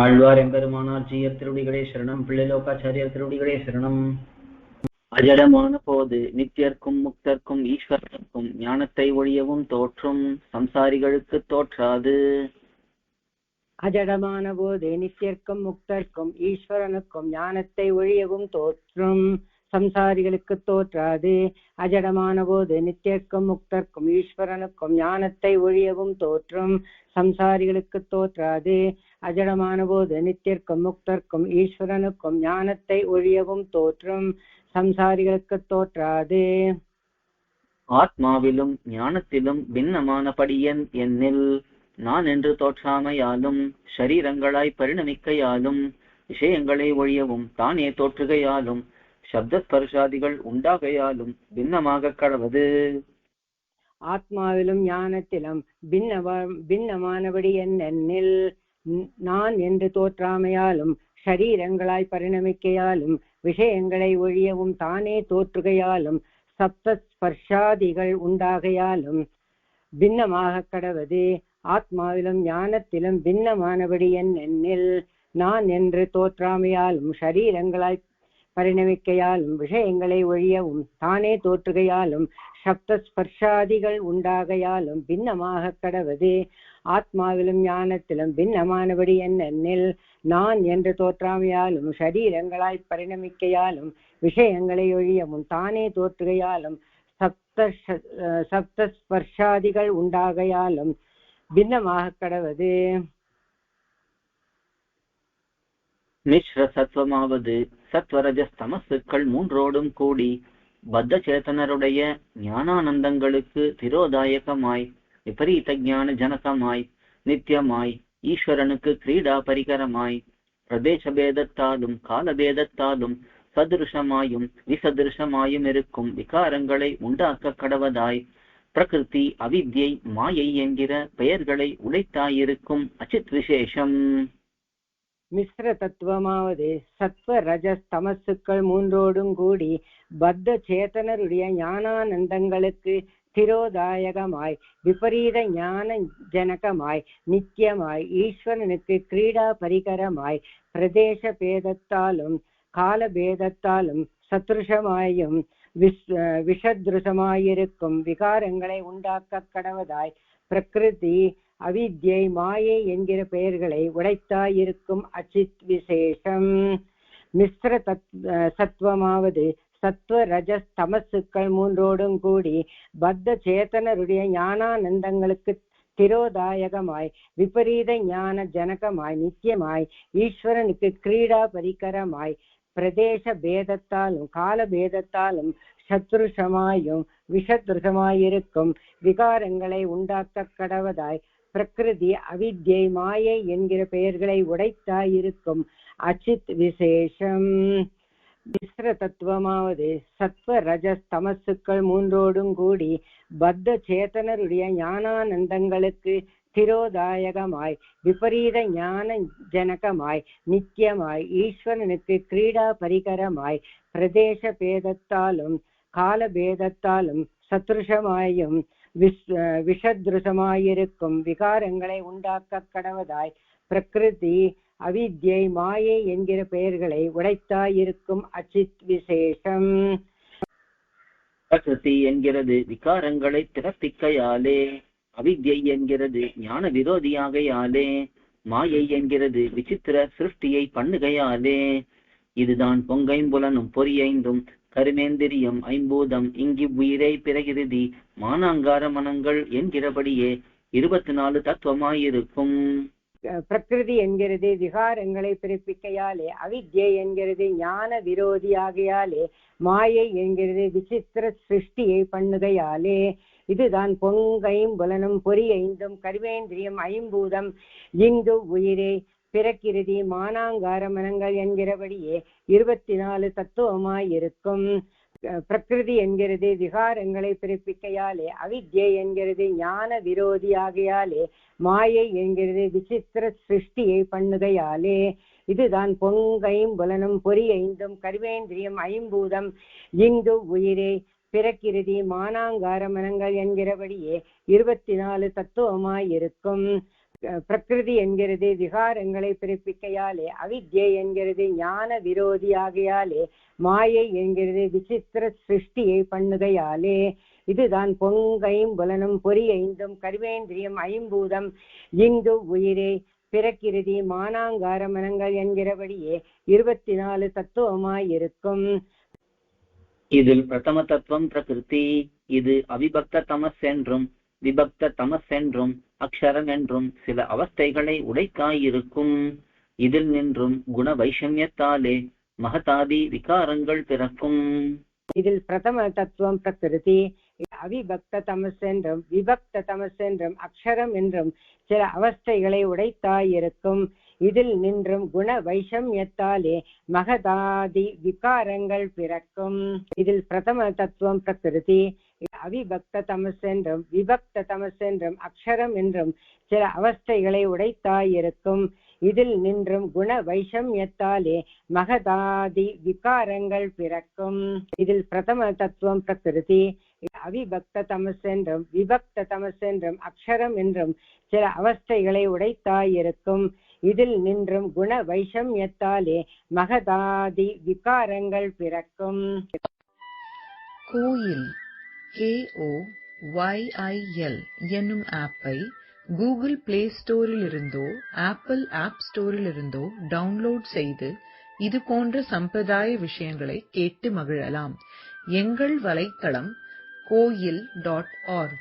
ஆழ்வார் எம்பெருமானார் ஜீயர் திருவடிகளே சரணம். பிள்ளைலோகாச்சாரியர் திருவடிகளே சரணம். அஜடமான போது நித்தியர்க்கும் முக்தர்க்கும் ஈஸ்வரனுக்கும் ஞானத்தை ஒழியவும் தோற்றும் சம்சாரிகளுக்கு தோற்றாது. அஜடமான போது நித்தியர்க்கும் முக்தர்க்கும் ஈஸ்வரனுக்கும் ஞானத்தை ஒழியவும் தோற்றும் சம்சாரிகளுக்கு தோற்றாது. அஜடமான போது நித்தியர்க்கும் முக்தர்க்கும் ஈஸ்வரனுக்கும் ஞானத்தை ஒழியவும் தோற்றும். சம்சாரிகளுக்கு தோற்றாது. அஜடமான போது நித்தியர்க்கும் முக்தர்க்கும் ஈஸ்வரனுக்கும் ஞானத்தை ஒழியவும் தோற்றும். சம்சாரிகளுக்கு தோற்றாது. ஆத்மாவிலும் ஞானத்திலும் பின்னமானபடியன் என்னில் நான் என்று தோற்றாமையாலும் ஷரீரங்களாய் பரிணமிக்கையாலும் விஷயங்களை ஒழியவும் தானே தோற்றுகையாலும் சப்தஸ்பர்ஷாதிகள் உண்டாகையாலும் பின்னமாக கடவது. ஆத்மாவிலும் ஞானத்திலும் பின்னவ பின்னமானபடி என்னென்னில் நான் என்று தோற்றாமையாலும் ஷரீரங்களாய் பரிணமிக்கையாலும் விஷயங்களை ஒழியவும் தானே தோற்றுகையாலும் சப்த ஸ்பர்ஷாதிகள் உண்டாகையாலும் பின்னமாக கடவது. ஆத்மாவிலும் ஞானத்திலும் பின்னமானபடி என்னென்னில் நான் என்று தோற்றாமையாலும் ஷரீரங்களாய் பரிணமிக்கையாலும் விஷயங்களை ஒழியவும் தானே தோற்றுகையாலும் சப்த ஸ்பர்ஷாதிகள் உண்டாகையாலும் பின்னமாக கடவது. ஆத்மாவிலும் ஞானத்திலும் பின்னமானபடி என்னென்னில் நான் என்று தோற்றாமையாலும் சரீரங்களாய் பரிணமிக்கையாலும் விஷயங்களை ஒழியவும் தானே தோற்றுகையாலும் சப்த சப்த ஸ்பர்ஷாதிகள் உண்டாகையாலும் பின்னமாக கடவது. மிஸ்ர சத்வமாவது சத்வரஜஸ்தமசுக்கள் மூன்றோடும் கூடி பத்த சேத்தனருடைய ஞானானந்தங்களுக்கு திரோதாயகமாய் விபரீத ஞான ஜனகமாய் நித்தியமாய் ஈஸ்வரனுக்கு கிரீடா பரிகரமாய் பிரதேச பேதத்தாலும் காலபேதத்தாலும் சதுருஷமாயும் விசதுருஷமாயும் இருக்கும் விகாரங்களை உண்டாக்க கடவதாய். பிரகிருதி அவித்யை மாயை என்கிற பெயர்களை உடைத்தாயிருக்கும் அச்சித் விசேஷம். மிஸ்ர தத்துவமாவது சத்வ ரஜஸ்தமசுக்கள் மூன்றோடும் கூடி பத்த சேத்தனருடைய ஞானானந்தங்களுக்கு திரோதாயகமாய் விபரீத ஞான ஜனகமாய் நித்தியமாய் ஈஸ்வரனுக்கு கிரீடா பரிகரமாய் பிரதேச பேதத்தாலும் கால பேதத்தாலும் சத்ருஷமாயும் விஷ் விஷத்ருஷமாயிருக்கும் விகாரங்களை உண்டாக்க கடவதாய் பிரகிருதி அவித்யை மாயை என்கிற பெயர்களை உடைத்தாயிருக்கும் அச்சித் விசேஷம். மிஸ்ர தத் சத்துவமாவது சத்வ ரஜஸ் தமசுக்கள் மூன்றோடும் கூடி பத்த சேத்தனருடைய ஞானானந்தங்களுக்கு திரோதாயகமாய் விபரீத ஞான ஜனகமாய் நித்தியமாய் ஈஸ்வரனுக்கு கிரீடா பரிகரமாய் பிரதேச பேதத்தாலும் கால பேதத்தாலும் சத்ருஷமாயும் விஷத்ருஷமாயிருக்கும் விகாரங்களை உண்டாக்க கடவதாய் பிரகிருதி அவித்யை மாயை என்கிற பெயர்களை உடைத்தாயிருக்கும். அச்சித் விசேஷம். மிஸ்ர தத்துவமாவது சத்வ ரஜஸ் தமசுக்கள் மூன்றோடும் கூடி பத்த சேத்தனருடைய ஞானானந்தங்களுக்கு திரோதாயகமாய் விபரீத ஞான ஜனகமாய் நித்தியமாய் ஈஸ்வரனுக்கு கிரீடா பரிகரமாய் பிரதேச பேதத்தாலும் காலபேதத்தாலும் சத்ருஷமாயும் விஷ் விஷத்ருஷமாயிருக்கும் விகாரங்களை உண்டாக்க கடவதாய் பிரகிருதி அவித்யை மாயை என்கிற பெயர்களை உடைத்தாயிருக்கும் அச்சித் விசேஷம். பிரகிருதி என்கிறது விகாரங்களை திறப்பிக்கையாலே அவித்யை என்கிறது ஞான விரோதியாகையாலே மாயை என்கிறது விசித்திர சிருஷ்டியை பண்ணுகையாலே இதுதான் பொங்கைம்புலனும் பொறியைந்தும் கருமேந்திரியம் ஐம்பூதம் இங்கி உயிரை பிறகிருதி மானாங்கார மனங்கள் என்கிறபடியே இருபத்தி நாலு தத்துவமாயிருக்கும் பிரகிருதி என்கிறது விகாரங்களை பிறப்பிக்கையாலே அவித்யை என்கிறது ஞான விரோதியாகையாலே மாயை என்கிறது விசித்திர சிருஷ்டியை பண்ணுகையாலே. இதுதான் பொங்கையும் புலனும் பொறி ஐந்தும் கருவேந்திரியம் ஐம்பூதம் இங்கு உயிரே பிறக்கிருதி மானாங்கார மனங்கள் என்கிறபடியே இருபத்தி நாலு தத்துவமாயிருக்கும் பிரகிருதி என்கிறது விகாரங்களை பிறப்பிக்கையாலே அவித்யை என்கிறது ஞான விரோதியாகையாலே மாயை என்கிறது விசித்திர சிருஷ்டியை பண்ணுகையாலே. இதுதான் பொங்கையும் புலனும் பொறி ஐந்தும் கருவேந்திரியம் ஐம்பூதம் இங்கு உயிரே. பிறக்கிருதி மானாங்கார மனங்கள் என்கிறபடியே இருபத்தி நாலு தத்துவமாயிருக்கும். இருக்கும் பிரகிருதி என்கிறது விகாரங்களை பிறப்பிக்கையாலே அவித்யை என்கிறது ஞான விரோதியாகையாலே மாயை என்கிறது விசித்திர சிருஷ்டியை பண்ணுகையாலே. இதுதான் பொங்கைம்புலனும் பொறி ஐந்தும் கருவேந்திரியம் ஐம்பூதம். இங்கு உயிரே பிறக்கிருதி மானாங்கார மனங்கள் என்கிறபடியே இருபத்தி நாலு தத்துவமாயிருக்கும். இதில் பிரதம தத்துவம் பிரகிருதி இது அவிபக்த தமஸ் என்றும் விபக்த தமஸ் என்றும் அக்ஷரம் என்றும் சில அவஸ்தைகளை உடைத்தாயிருக்கும். இதில் நின்றும் குண வைஷமியத்தாலே மகதாதி விகாரங்கள் பிறக்கும். இதில் பிரதம தத்துவம் பிரகிருதி அவிபக்ததமசென்றும் என்றும் விபக்த தமஸ் என்றும் அக்ஷரம் என்றும் சில அவஸ்தைகளை உடைத்தாயிருக்கும். இதில் நின்றும் குண வைஷமியத்தாலே மகதாதி விகாரங்கள் பிறக்கும். இதில் பிரதம தத்துவம் பிரகிருதி அவிபக்த தமஸ் என்றும் விபக்த தமஸ் என்றும் அக்ஷரம் என்றும் சில அவஸ்தைகளை உடைத்தாயிருக்கும். இதில் நின்றும் குண வைஷமியத்தாலே மகதாதி விகாரங்கள் பிறக்கும். இதில் பிரதம தத்துவம் பிரகிருதி அவிபக்த தமஸ் என்றும் விபக்த தமஸ் என்றும் அக்ஷரம் என்றும் சில அவஸ்தைகளை உடைத்தாயிருக்கும். இதில் நின்றும் குண வைஷமியத்தாலே மகதாதி விகாரங்கள் பிறக்கும். கோயில் கே கேஓ ஒய்ஐஎல் என்னும் ஆப்பை கூகுள் பிளே ஸ்டோரில் இருந்தோ ஆப்பிள் ஆப் ஸ்டோரில் இருந்தோ டவுன்லோட் செய்து இது போன்ற சம்பிரதாய விஷயங்களை கேட்டு மகிழலாம். எங்கள் வலைத்தளம் coil.org,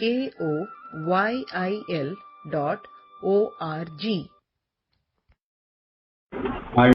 K-O-Y-I-L dot O-R-G.